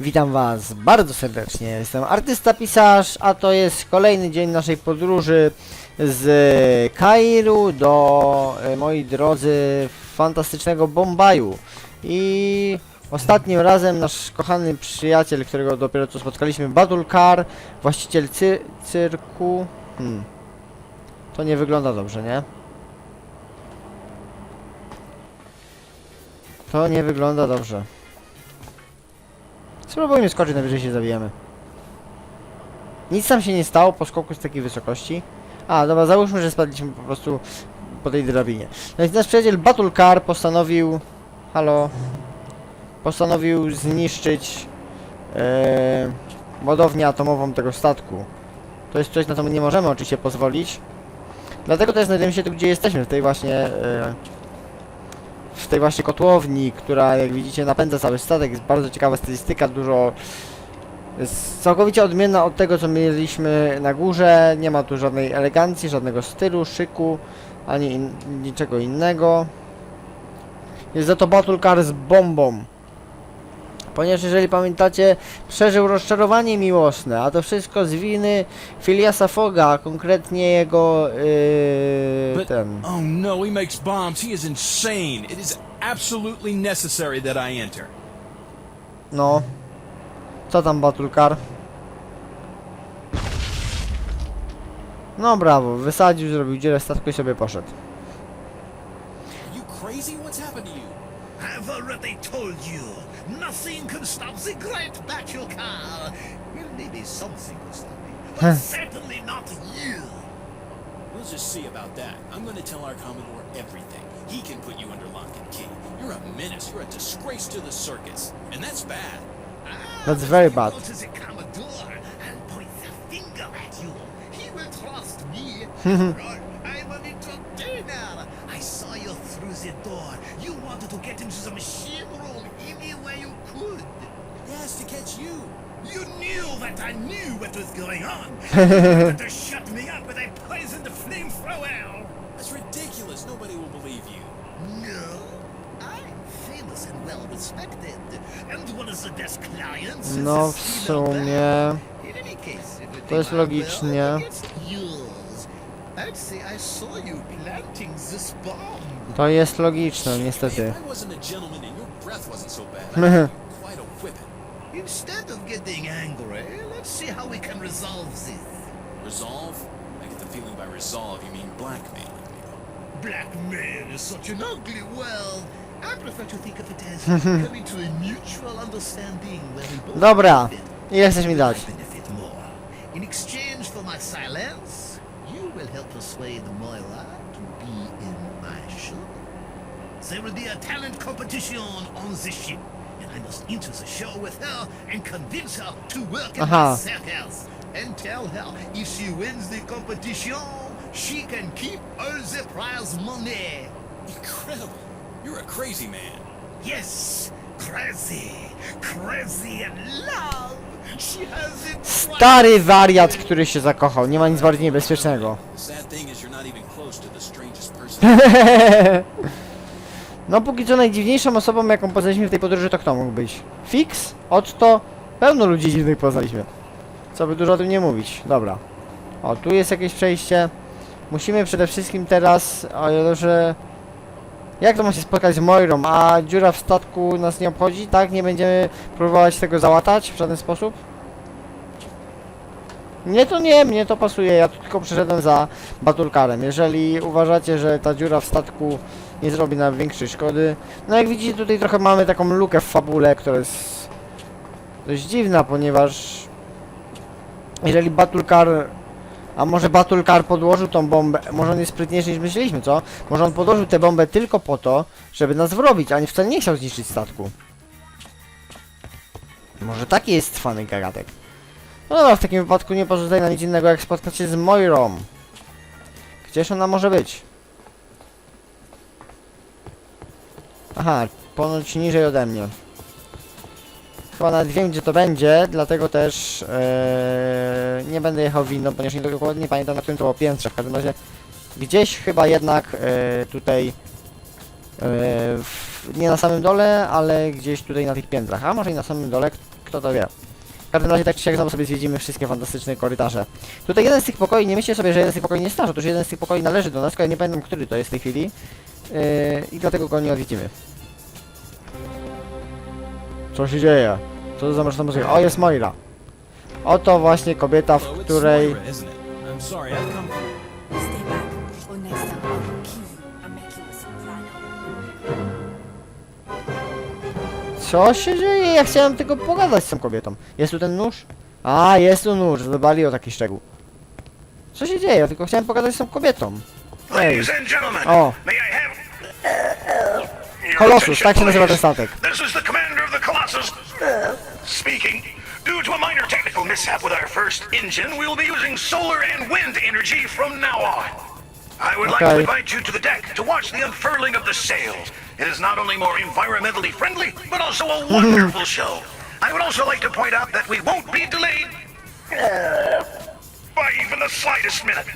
Witam Was bardzo serdecznie. Jestem artysta pisarz, a to jest kolejny dzień naszej podróży z Kairu do, e, moi drodzy, fantastycznego Bombaju. I ostatnim razem nasz kochany przyjaciel, którego dopiero co spotkaliśmy, Battle Car, właściciel cy cyrku. Hmm. To nie wygląda dobrze, nie? To nie wygląda dobrze. Spróbujmy skoczyć, najwyżej się zabijemy. Nic tam się nie stało po skoku z takiej wysokości. A, dobra, załóżmy, że spadliśmy po prostu po tej drabinie. No i nasz przyjaciel Battle Car postanowił... Halo? Postanowił zniszczyć... Ładownię atomową tego statku. To jest coś, na co my nie możemy oczywiście pozwolić. Dlatego też znajdujemy się tu, gdzie jesteśmy, w tej właśnie... E, w tej właśnie kotłowni, która jak widzicie napędza cały statek, jest bardzo ciekawa stylistyka, dużo jest całkowicie odmienna od tego co mieliśmy na górze, nie ma tu żadnej elegancji, żadnego stylu, szyku, ani in, niczego innego. Jest za to Battle Car z bombą. Ponieważ jeżeli pamiętacie, przeżył rozczarowanie miłosne, a to wszystko z winy Filiasa Foga, a konkretnie jego yy, But- ten. Oh no, he makes bombs. He is insane. It is absolutely necessary that I enter. No. Co tam Battle Car? No brawo, wysadził, zrobił dzielę statku i sobie poszedł. You crazy? What's happened to you? I've already told you, nothing can stop the great battle car. Well, maybe something will stop me, Huh. certainly not you. We'll just see about that. I'm going to tell our Commodore everything. He can put you under lock and key. You're a menace. You're a disgrace to the circus. And that's bad. Ah, That's very bad. Go to the Commodore and point the finger at you. He will trust me. After all, I'm an entertainer. I saw you through the door. You wanted to get into the machine catch you. You knew that I knew what was going on. you wanted to shut me up with a poisoned flamethrower. That's ridiculous. Nobody will believe you. No, I'm famous and well respected, and one of the best clients. is No w sumie... To jest logicznie. To jest logiczne, niestety. Instead of getting angry, let's see how we can resolve this. Resolve? I get the feeling by resolve you mean blackmail. Blackmail is such an ugly word. I prefer to think of it as coming to a mutual understanding where we both Dobra, benefit. ile chcesz mi dać? I benefit more. In exchange for my silence, you will help persuade Moira to be in my show. There will be a talent competition on the ship, and I must enter the show with her and convince her to work in Aha. my circus. And tell her if she wins the competition, she can keep all the prize money. Incredible. You're a crazy man. Yes, crazy, crazy in love. She has it. Stary wariat, który się zakochał. Nie ma nic bardziej niebezpiecznego. The sad thing is you're not even close to the strangest person. No póki co najdziwniejszą osobą, jaką poznaliśmy w tej podróży, to kto mógł być? Fix? Otto? Pełno ludzi dziwnych poznaliśmy. Co by dużo o tym nie mówić. Dobra. O, tu jest jakieś przejście. Musimy przede wszystkim teraz... O, że... Jak to ma się spotkać z Moirą? A dziura w statku nas nie obchodzi? Tak? Nie będziemy próbować tego załatać w żaden sposób? Nie to nie, mnie to pasuje, ja tu tylko przyszedłem za Batulkarem. Jeżeli uważacie, że ta dziura w statku nie zrobi nam większej szkody. No jak widzicie tutaj trochę mamy taką lukę w fabule, która jest dość dziwna, ponieważ jeżeli Batulkar a może Batulkar podłożył tą bombę, może on jest sprytniejszy niż myśleliśmy, co? Może on podłożył tę bombę tylko po to, żeby nas wrobić, a nie wcale nie chciał zniszczyć statku. Może taki jest cwany gagatek. No dobra, w takim wypadku nie pozostaje nam nic innego jak spotkać się z Moirą. Gdzież ona może być? Aha, ponoć niżej ode mnie. Chyba nawet wiem gdzie to będzie, dlatego też e, nie będę jechał windą, ponieważ nie dokładnie pamiętam na którym to było piętrze. W każdym razie gdzieś chyba jednak e, tutaj e, w, nie na samym dole, ale gdzieś tutaj na tych piętrach. A może i na samym dole, kto to wie. W każdym razie tak czy siak znowu sobie zwiedzimy wszystkie fantastyczne korytarze. Tutaj jeden z tych pokoi, nie myślcie sobie, że jeden z tych pokoi nie jest nasz, otóż jeden z tych pokoi należy do nas, tylko ja nie pamiętam, który to jest w tej chwili. Yy, I dlatego go nie odwiedzimy. Co się dzieje? Co to za mroczna muzyka? O, jest Moira. Oto właśnie kobieta, w której... Co się dzieje? Ja chciałem tylko pogadać z tą kobietą. Jest tu ten nóż? A, jest tu nóż. Zadbali o taki szczegół. Co się dzieje? Ja tylko chciałem pogadać z tą kobietą. Ej. Ladies and gentlemen, Oh. may I have your Colossus, attention, tak się nazywa ten please? statek. This is the commander of the Colossus speaking. Due to a minor technical mishap with our first engine, we will be using solar and wind energy from now on. I would like to invite you to the deck to watch the unfurling of the sails. It is not only more environmentally friendly, but also a wonderful show. I would also like to point out that we won't be delayed by even the slightest minute.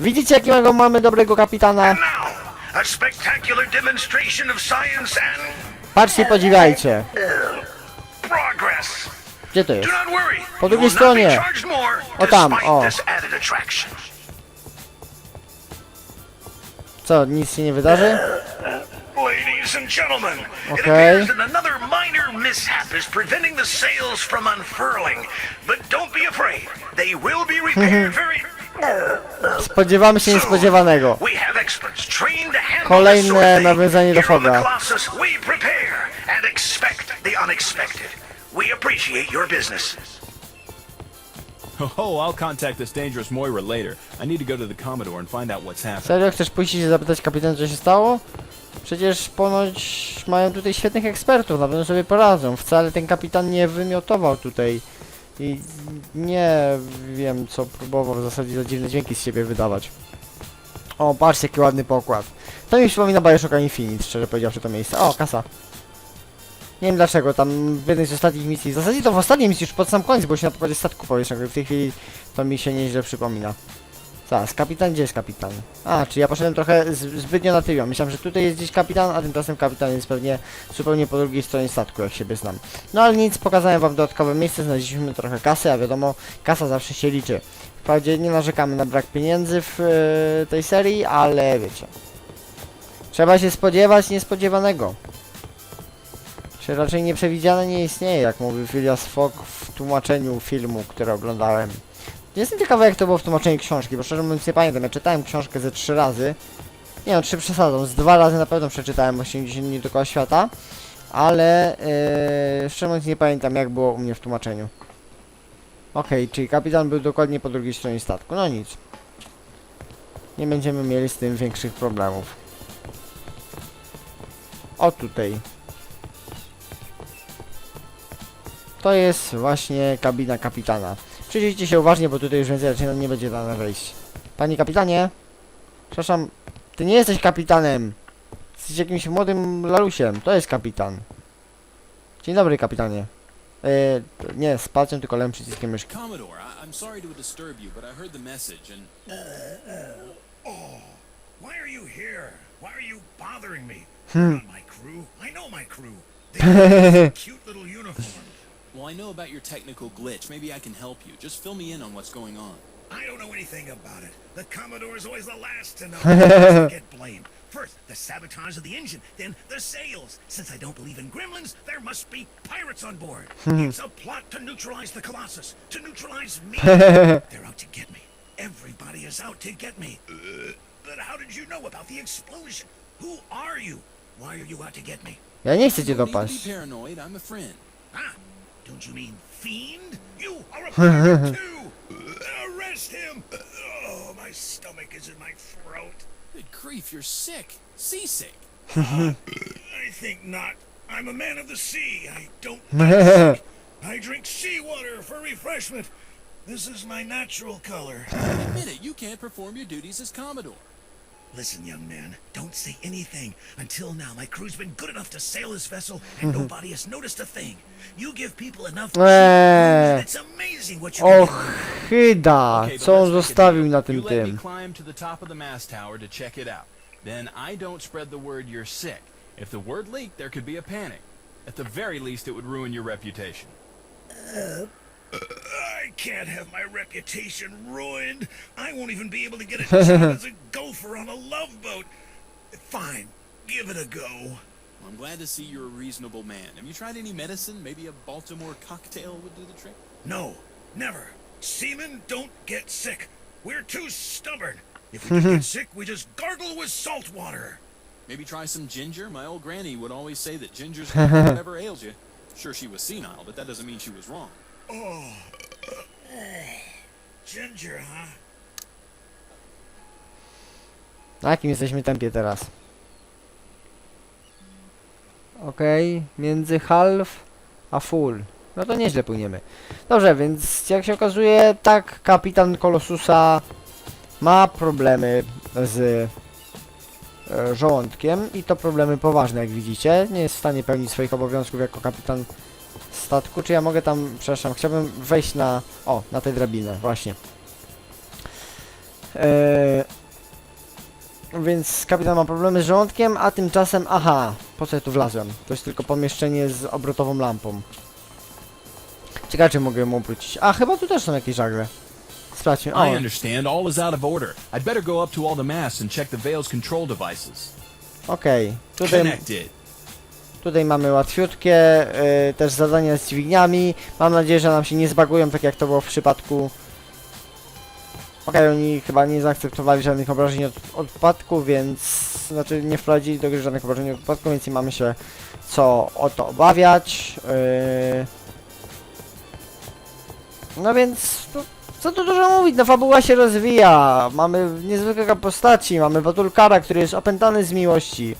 Widzicie jakiego mamy dobrego kapitana? Now, a spectacular demonstration of science and Patrzcie, podziwiajcie. progress. Gdzie to Do jest? not worry. Po you drugiej will not be stronie. charged more O tam, despite o. this added attraction. Co, nic się nie wydarzy? Ladies and gentlemen, it Okay. appears that another minor mishap is preventing the sails from unfurling. But don't be afraid. They will be repaired very Spodziewamy się niespodziewanego. Kolejne nawiązanie do Foga. Colossus, we prepare and expect the unexpected. We appreciate your business. Oh, I'll contact this dangerous Moira later. I need to go to the Commodore and find out what's happening. Serio? Chcesz pójść i zapytać kapitana, co się stało? Przecież ponoć mają tutaj świetnych ekspertów, na pewno sobie poradzą. Wcale ten kapitan nie wymiotował tutaj. I nie wiem, co próbował w zasadzie za dziwne dźwięki z siebie wydawać. O, patrzcie, jaki ładny pokład. To mi przypomina Bioshocka Infinite, szczerze powiedziawszy to miejsce. O, kasa. Nie wiem dlaczego, tam w jednej z ostatnich misji, w zasadzie to w ostatniej misji już pod sam koniec, bo się na pokładzie statku powietrznego, w tej chwili to mi się nieźle przypomina. Zaraz, kapitan, gdzie jest kapitan? A, czy ja poszedłem trochę zbytnio na tył. Myślałem, że tutaj jest gdzieś kapitan, a tymczasem kapitan jest pewnie zupełnie po drugiej stronie statku, jak siebie znam. No ale nic, pokazałem wam dodatkowe miejsce, znaleźliśmy trochę kasy, a wiadomo, kasa zawsze się liczy. Wprawdzie nie narzekamy na brak pieniędzy w e, tej serii, ale wiecie. Trzeba się spodziewać niespodziewanego. Czy raczej nieprzewidziane nie istnieje, jak mówił Phileas Fogg w tłumaczeniu filmu, który oglądałem. Jestem ciekawy jak to było w tłumaczeniu książki, bo szczerze mówiąc nie pamiętam, ja czytałem książkę ze trzy razy. Nie no, trzy przesadzą, z dwa razy na pewno przeczytałem 80 dni dookoła świata. Ale yy, szczerze mówiąc nie pamiętam jak było u mnie w tłumaczeniu. Okej, czyli kapitan był dokładnie po drugiej stronie statku, no nic. Nie będziemy mieli z tym większych problemów. O tutaj. To jest właśnie kabina kapitana. Przyjrzyjcie się uważnie, bo tutaj już więcej raczej nam nie będzie dane wejść. Panie kapitanie? Przepraszam, ty nie jesteś kapitanem. Jesteś jakimś młodym lalusiem. To jest kapitan. Dzień dobry, kapitanie. Yy, nie, z palcem, tylko lewym przyciskiem myszki. Commodore, I- I'm sorry to disturb you, but I heard the message and... Why are you here? Why are you bothering me? Hmm. Not my crew. I know my crew. They wear cute little uniforms. Well, I know about your technical glitch. Maybe I can help you. Just fill me in on what's going on. I don't know anything about it. The Commodore is always the last to know. Get blamed. First, the sabotage of the engine, then the sails. Since I don't believe in gremlins, there must be pirates on board. it's a plot to neutralize the Colossus, to neutralize me. They're out to get me. Everybody is out to get me. Uh, but how did you know about the explosion? Who are you? Why are you out to get me? Ja nie chcę cię You need to dopaść. be paranoid. I'm a friend. Ah, don't you mean fiend? You are a pirate too! Arrest him! Oh, my stomach is in my throat. Good grief, you're sick. Seasick. I think not. I'm a man of the sea. I don't get. I drink seawater for refreshment. This is my natural color. Admit it, you can't perform your duties as Commodore. Listen, young man, don't say anything. Until now, my crew's been good enough to sail this vessel, and mm-hmm. nobody has noticed a thing. You give people enough. Eh. Eee. It's amazing what you can Och, do. chyda! Okay, but Co on let's make it zostawił easy. na You tym let me tym? climb to the top of the mast tower to check it out. Then I don't spread the word you're sick. If the word leaked, there could be a panic. At the very least, it would ruin your reputation. Uh, I can't have my reputation ruined. I won't even be able to get a job as a gopher on a love boat. Fine, give it a go. Well, I'm glad to see you're a reasonable man. Have you tried any medicine? Maybe a Baltimore cocktail would do the trick? No, never. Seamen don't get sick. We're too stubborn. If we get sick, we just gargle with salt water. Maybe try some ginger? My old granny would always say that ginger's whatever ails you. Sure, she was senile, but that doesn't mean she was wrong. Oh, ginger, huh? Na jakim jesteśmy tempie teraz? Okej, między half a full. No to nieźle płyniemy. Dobrze, więc jak się okazuje, tak, kapitan Kolosusa ma problemy z e, żołądkiem i to problemy poważne, jak widzicie. Nie jest w stanie pełnić swoich obowiązków jako kapitan statku. Czy ja mogę tam, przepraszam, chciałbym wejść na, o, na tę drabinę, właśnie. Eee, więc kapitan ma problemy z żołądkiem, a tymczasem, aha, po co ja tu wlazłem? To jest tylko pomieszczenie z obrotową lampą. Ciekawe, czy mogę ją obrócić. A, chyba tu też są jakieś żagle. Sprawdźmy. O, I understand. All is out of order. I'd better go up to all the masts and check the Veil's control devices. okej. Tutaj, Connected. Tutaj mamy łatwiutkie, y, też zadania z dźwigniami. Mam nadzieję, że nam się nie zbagują, tak jak to było w przypadku... Okej, oni chyba nie zaakceptowali żadnych obrażeń od odpadku, więc... Znaczy, nie wprowadzili do gry żadnych obrażeń od odpadku, więc nie mamy się co o to obawiać. Yy... No więc... No, co tu dużo mówić, no fabuła się rozwija, mamy niezwykłe postaci, mamy Batulkara, który jest opętany z miłości,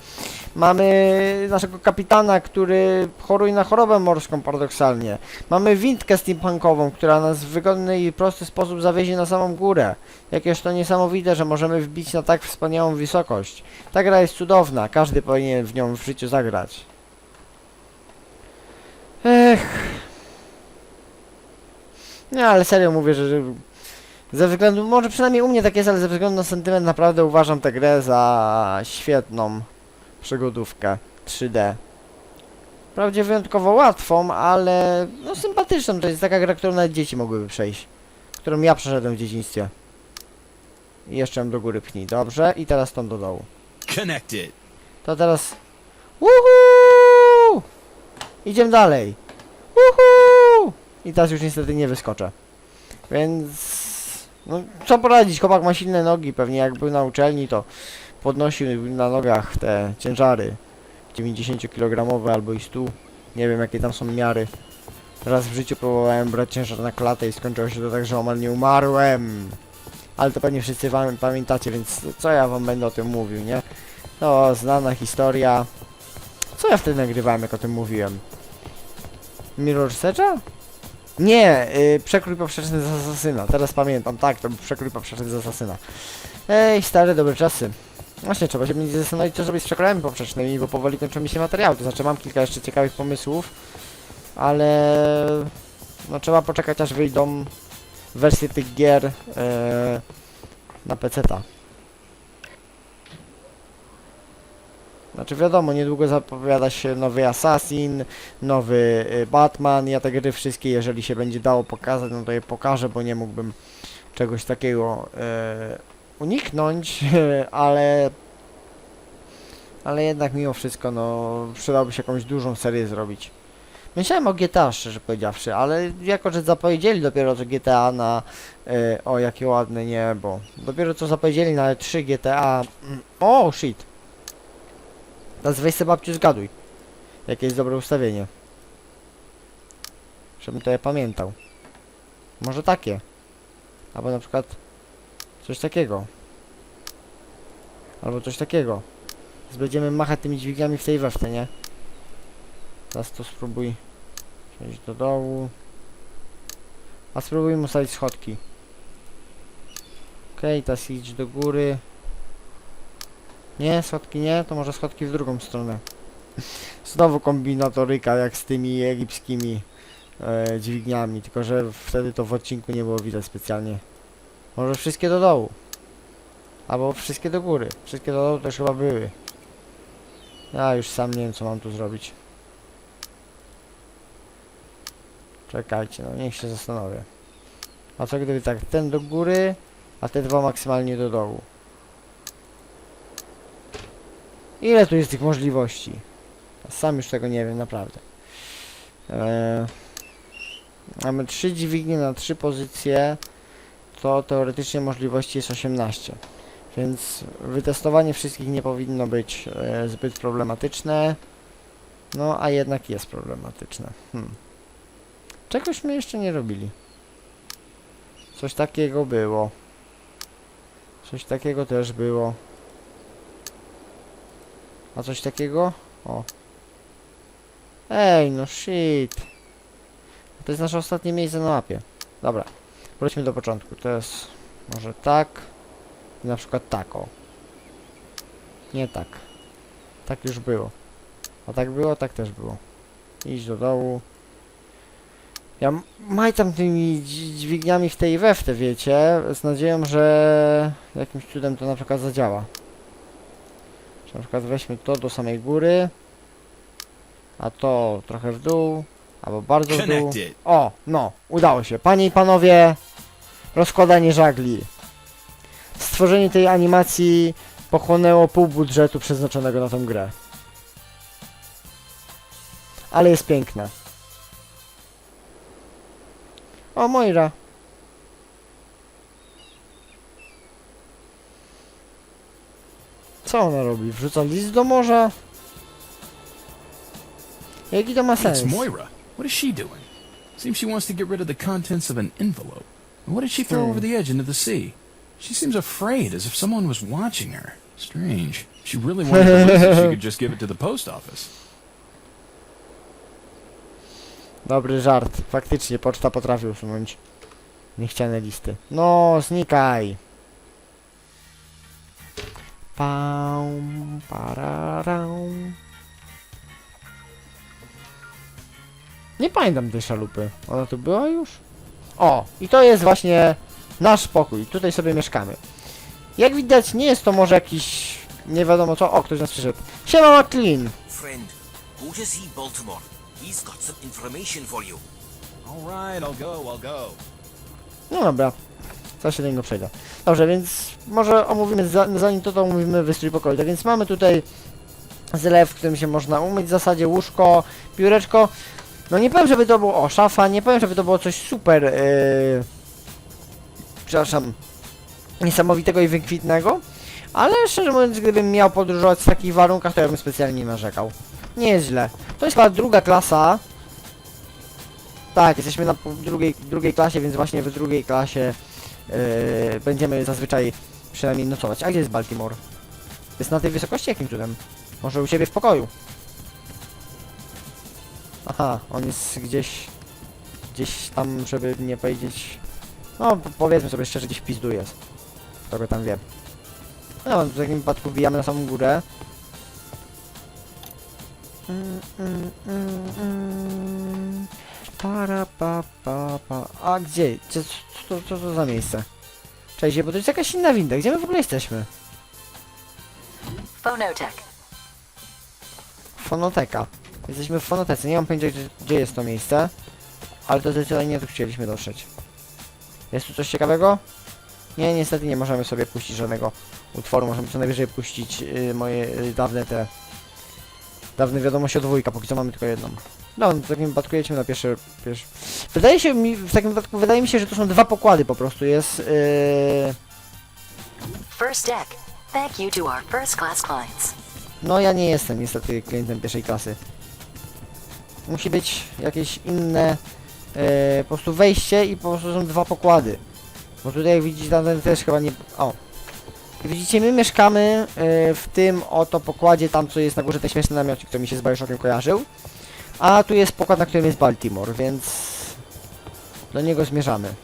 mamy naszego kapitana, który choruje na chorobę morską paradoksalnie, mamy windkę steampunkową, która nas w wygodny i prosty sposób zawiezie na samą górę. Jakież to niesamowite, że możemy wbić na tak wspaniałą wysokość. Ta gra jest cudowna, każdy powinien w nią w życiu zagrać. Ech... No ale serio mówię, że, że ze względu, może przynajmniej u mnie tak jest, ale ze względu na sentyment naprawdę uważam tę grę za świetną przygodówkę 3D. Wprawdzie wyjątkowo łatwą, ale no sympatyczną. To jest taka gra, którą nawet dzieci mogłyby przejść. Którą ja przeszedłem w dzieciństwie. I jeszcze do góry pchnij. Dobrze, i teraz tą do dołu. Connected. To teraz... Woohoo! Idziemy dalej. Woohoo! I teraz już niestety nie wyskoczę. Więc... No, co poradzić, chłopak ma silne nogi, pewnie jak był na uczelni, to podnosił na nogach te ciężary 90-kilogramowe albo i 100. Nie wiem jakie tam są miary. Raz w życiu próbowałem brać ciężar na klatę i skończyło się to tak, że omal nie umarłem. Ale to pewnie wszyscy wam pamiętacie, więc co ja wam będę o tym mówił, nie? To znana historia. Co ja wtedy nagrywałem, jak o tym mówiłem? Mirror Sedge'a? Nie, yy, przekrój poprzeczny z Asasyna. Teraz pamiętam, tak, to był przekrój poprzeczny z Asasyna. Ej, stare, dobre czasy. Właśnie, trzeba się będzie zastanowić, co zrobić z przekrojami poprzecznymi, bo powoli kończą mi się materiały. To znaczy, mam kilka jeszcze ciekawych pomysłów, ale... No, trzeba poczekać, aż wyjdą wersje tych gier yy, na PC-ta. Znaczy wiadomo, niedługo zapowiada się nowy Assassin, nowy y, Batman. Ja te gry wszystkie, jeżeli się będzie dało pokazać, no to je pokażę, bo nie mógłbym czegoś takiego e, uniknąć, ale ale jednak mimo wszystko, no przydałoby się jakąś dużą serię zrobić. Myślałem o GTA, szczerze powiedziawszy, ale jako, że zapowiedzieli dopiero co GTA na... E, o, jakie ładne niebo. Dopiero co zapowiedzieli na 3 GTA... mm, O, shit. Teraz weź babciu zgaduj. Jakie jest dobre ustawienie. Żebym to ja pamiętał. Może takie. Albo na przykład coś takiego. Albo coś takiego. Więc będziemy machać tymi dźwigniami w tej wewce, nie? Teraz to spróbuj przejść do dołu. A spróbujmy ustawić schodki. Okej, okay, teraz idź do góry. Nie, schodki nie, to może schodki w drugą stronę. Znowu kombinatoryka jak z tymi egipskimi e, dźwigniami, tylko że wtedy to w odcinku nie było widać specjalnie. Może wszystkie do dołu. Albo wszystkie do góry. Wszystkie do dołu też chyba były. Ja już sam nie wiem co mam tu zrobić. Czekajcie, no niech się zastanowię. A co gdyby tak, ten do góry, a te dwa maksymalnie do dołu? Ile tu jest tych możliwości? Sam już tego nie wiem, naprawdę. Eee, mamy trzy dźwignie na trzy pozycje, to teoretycznie możliwości jest 18. Więc wytestowanie wszystkich nie powinno być e, zbyt problematyczne. No, a jednak jest problematyczne. Hmm. Czegośmy jeszcze nie robili. Coś takiego było. Coś takiego też było. A coś takiego? O. Ej, no shit. To jest nasze ostatnie miejsce na mapie. Dobra. Wróćmy do początku. To jest może tak. I na przykład tak, o. Nie tak. Tak już było. A tak było, tak też było. Idź do dołu. Ja majtam tymi dź- dźwigniami w tej i wiecie, z nadzieją, że jakimś cudem to na przykład zadziała. Na przykład weźmy to do samej góry, a to trochę w dół, albo bardzo w dół. O, no, udało się. Panie i panowie, rozkładanie żagli. Stworzenie tej animacji pochłonęło pół budżetu przeznaczonego na tą grę. Ale jest piękna. O, Moira. Co ona robi? Wrzuca list do morza? Jaki to ma sens? it's Moira. What is she doing? Seems she wants to get rid of the contents of an envelope. And what did she throw Hmm. over the edge into the sea? She seems afraid, as if someone was watching her. Strange. She really wanted to lose it, she could just give it to the post office. Dobry żart. Faktycznie poczta potrafi usunąć niechciane listy. No, znikaj. Pam, pararam. Nie pamiętam tej szalupy. Ona tu była już? O, i to jest właśnie nasz pokój. Tutaj sobie mieszkamy. Jak widać, nie jest to może jakiś... Nie wiadomo co. O, ktoś nas przyszedł. Siema, McLean. Friend, go to see Baltimore. He's got some information for you. All right, I'll go, I'll go. No dobra, zaraz się do niego przejdę. Dobrze, więc może omówimy, za- zanim to, to omówimy wystrój pokoju. Tak więc mamy tutaj zlew, w którym się można umyć, w zasadzie łóżko, pióreczko. No nie powiem, żeby to było, o, szafa, nie powiem, żeby to było coś super, yy, przepraszam, niesamowitego i wykwitnego, ale szczerze mówiąc, gdybym miał podróżować w takich warunkach, to ja bym specjalnie nie narzekał. Nie jest źle. To jest chyba druga klasa, tak, jesteśmy na drugiej, drugiej klasie, więc właśnie w drugiej klasie yy, będziemy zazwyczaj przynajmniej nocować. A gdzie jest Baltimore? Jest na tej wysokości jakim cudem? Może u siebie w pokoju? Aha, on jest gdzieś... Gdzieś tam, żeby nie powiedzieć... No, po- powiedzmy sobie szczerze, gdzieś pizdu jest. Kto tam wie. No, w takim wypadku wbijamy na samą górę. Mm, mm, mm, mm. Para, pa, pa, pa. A gdzie? Co, co, co, to za miejsce? Cześć, bo to jest jakaś inna winda. Gdzie my w ogóle jesteśmy? Phonotech. Fonoteka. Jesteśmy w fonotece. Nie mam pojęcia, gdzie, gdzie jest to miejsce. Ale to zdecydowanie nie tu chcieliśmy dotrzeć. Jest tu coś ciekawego? Nie, niestety nie możemy sobie puścić żadnego utworu. Możemy co najwyżej puścić y, moje y, dawne te... Dawne wiadomości od dwójka, póki co mamy tylko jedną. No, w takim wypadku jedźmy na pierwszy, pierwszy... Wydaje się mi, w takim wypadku wydaje mi się, że to są dwa pokłady po prostu. Jest... Yy... First deck. Thank you to our first class clients. No ja nie jestem niestety klientem pierwszej klasy. Musi być jakieś inne e, po prostu wejście i po prostu są dwa pokłady. Bo tutaj jak widzicie tam też chyba nie... O! Widzicie, my mieszkamy e, w tym oto pokładzie, tam co jest na górze ten śmieszny namiotnik, który mi się z Bioshockiem kojarzył. A tu jest pokład, na którym jest Baltimore, więc do niego zmierzamy.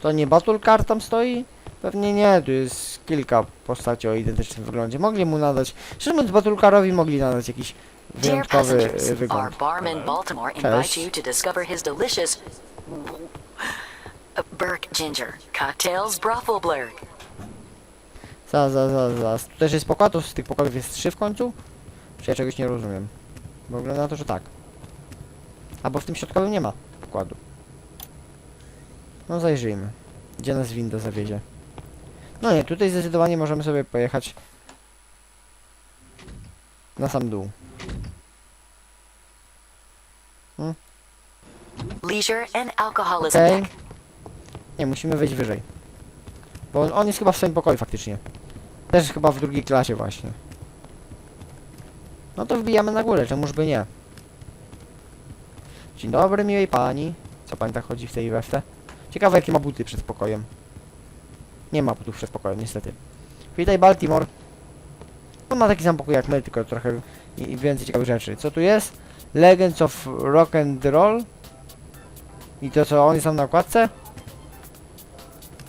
To nie Battle Car tam stoi? Pewnie nie, tu jest kilka postaci o identycznym wyglądzie. Mogli mu nadać, szczerze mówiąc, Batulkarowi mogli nadać jakiś wyjątkowy our wygląd. Cześć. Burke Ginger cocktails brothel blurg. Zaraz, zaraz, zaraz, zaraz. Też jest pokład, to z tych pokładów jest trzy w końcu? Czy ja czegoś nie rozumiem? Bo wygląda na to, że tak. Albo w tym środkowym nie ma pokładu. No zajrzyjmy. Gdzie nas winda zawiezie. No nie, tutaj zdecydowanie możemy sobie pojechać na sam dół. Leisure and alcoholism Okej. Nie, musimy wejść wyżej. Bo on, on jest chyba w swoim pokoju faktycznie. Też chyba w drugiej klasie właśnie. No to wbijamy na górę, czemuż by nie. Dzień dobry, miłej pani. Co pani tak chodzi w tej weftę? Ciekawe jakie ma buty przed pokojem. Nie ma butów przed pokojem, niestety. Witaj Baltimore. On ma taki sam pokój jak my, tylko trochę więcej ciekawych rzeczy. Co tu jest? Legends of Rock and Roll. I to co, on jest tam na okładce?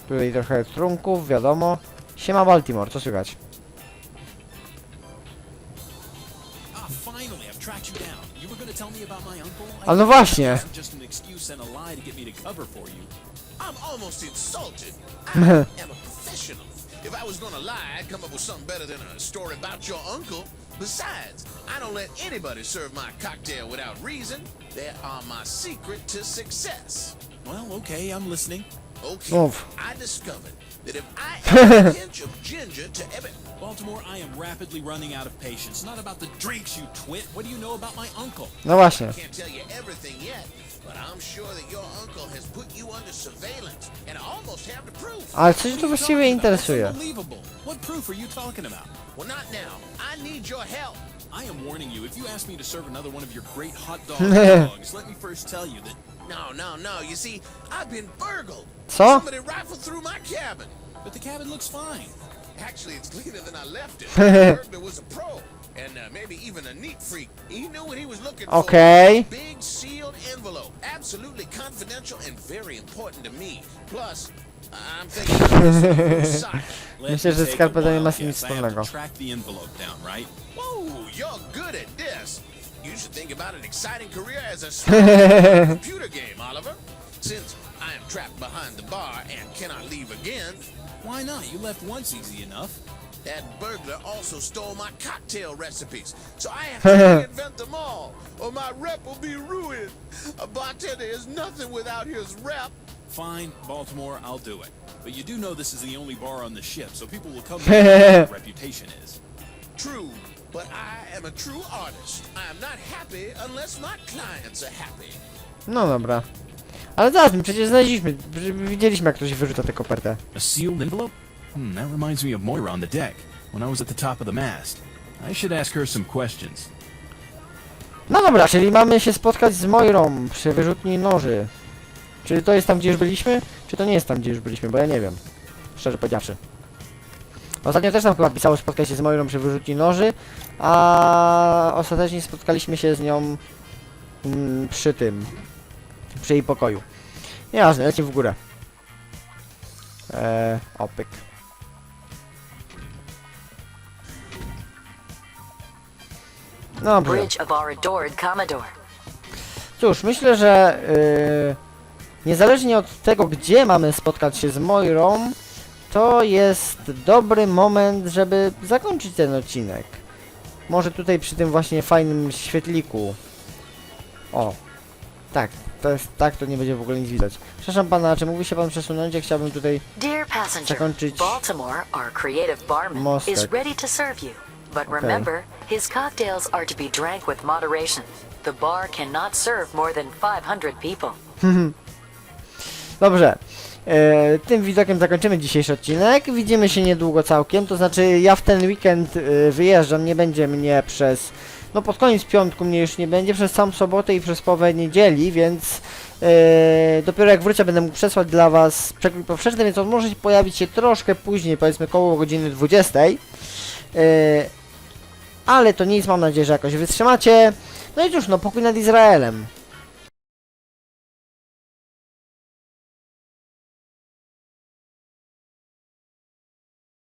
Tutaj trochę trunków, wiadomo. Siema Baltimore, co słychać? Ah, A no właśnie. If I was gonna lie, I'd come up with something better than a story about your uncle. Besides, I don't let anybody serve my cocktail without reason. They are my secret to success. Well, okay, I'm listening. Okay, Move. I discovered that if I add a pinch of ginger to every... Baltimore, I am rapidly running out of patience. Not about the drinks, you twit. What do you know about my uncle? No właśnie. Can't tell you everything yet, but I'm sure that your uncle has put you under surveillance, and I almost have the proof. Ale co cię to właściwie That's interesuje? unbelievable. What proof are you talking about? Well, not now. I need your help. I am warning you, if you ask me to serve another one of your great hot dog dogs, let me first tell you that No, no, no. You see, I've been burgled. Co? Somebody rifled through my cabin. but the cabin looks fine. Actually, it's cleaner than I left it. the burglar was a pro, and uh, maybe even a neat freak. He knew what he was looking for. Okay. Big sealed envelope, absolutely confidential and very important to me. Plus, I'm thinking this sock. Let Myślę, me że take skarpeta nie ma z tym guess. nic I have to wspólnego. track the envelope down, right? Whoa, you're good at this. You should think about an exciting career as a smart computer game, Oliver. Since I am trapped behind the bar and cannot leave again, Why not? You left once easy enough. that burglar also stole my cocktail recipes. So I have to reinvent them all, or my rep will be ruined. A bartender is nothing without his rep. Fine, Baltimore, I'll do it. But you do know this is the only bar on the ship, so people will come here where your reputation is. True, but I am a true artist. I am not happy unless my clients are happy. No dobra. Ale zaraz, my przecież znaleźliśmy, że widzieliśmy jak ktoś wyrzuca tę kopertę. A sealed envelope? Hmm, that reminds me of Moira on the deck, when I was at the top of the mast. I should ask her some questions. No dobra, czyli mamy się spotkać z Moirą przy wyrzutni noży. Czy to jest tam, gdzie już byliśmy? Czy to nie jest tam, gdzie już byliśmy? Bo ja nie wiem. Szczerze powiedziawszy. Ostatnio też tam chyba pisało spotkać się z Moirą przy wyrzutni noży, a ostatecznie spotkaliśmy się z nią mm, przy tym, przy jej pokoju. Jasne, lecimy w górę. Eee, opyk. Dobrze. Bridge of our adored Commodore. Cóż, myślę, że yy, niezależnie od tego, gdzie mamy spotkać się z Moirą, to jest dobry moment, żeby zakończyć ten odcinek. Może tutaj przy tym właśnie fajnym świetliku. O, tak, to jest tak, to nie będzie w ogóle nic widać. Przepraszam pana, czy mógłby się pan przesunąć? Ja chciałbym tutaj Dear passenger, Zakończyć Baltimore, our creative barman, mostek. is ready to serve you. But remember, his cocktails are to be drank with moderation. The bar cannot serve more than 500 people. Dobrze. E, tym widokiem zakończymy dzisiejszy odcinek. Widzimy się niedługo całkiem. To znaczy, ja w ten weekend e, wyjeżdżam. Nie będzie mnie przez. No, pod koniec piątku mnie już nie będzie, przez sam sobotę i przez połowę niedzieli, więc e, dopiero jak wrócę, będę mógł przesłać dla Was przekrój powszechny, więc on może pojawić się troszkę później, powiedzmy koło godziny 20. E, ale to nic, mam nadzieję, że jakoś wytrzymacie. No i cóż, no pokój nad Izraelem.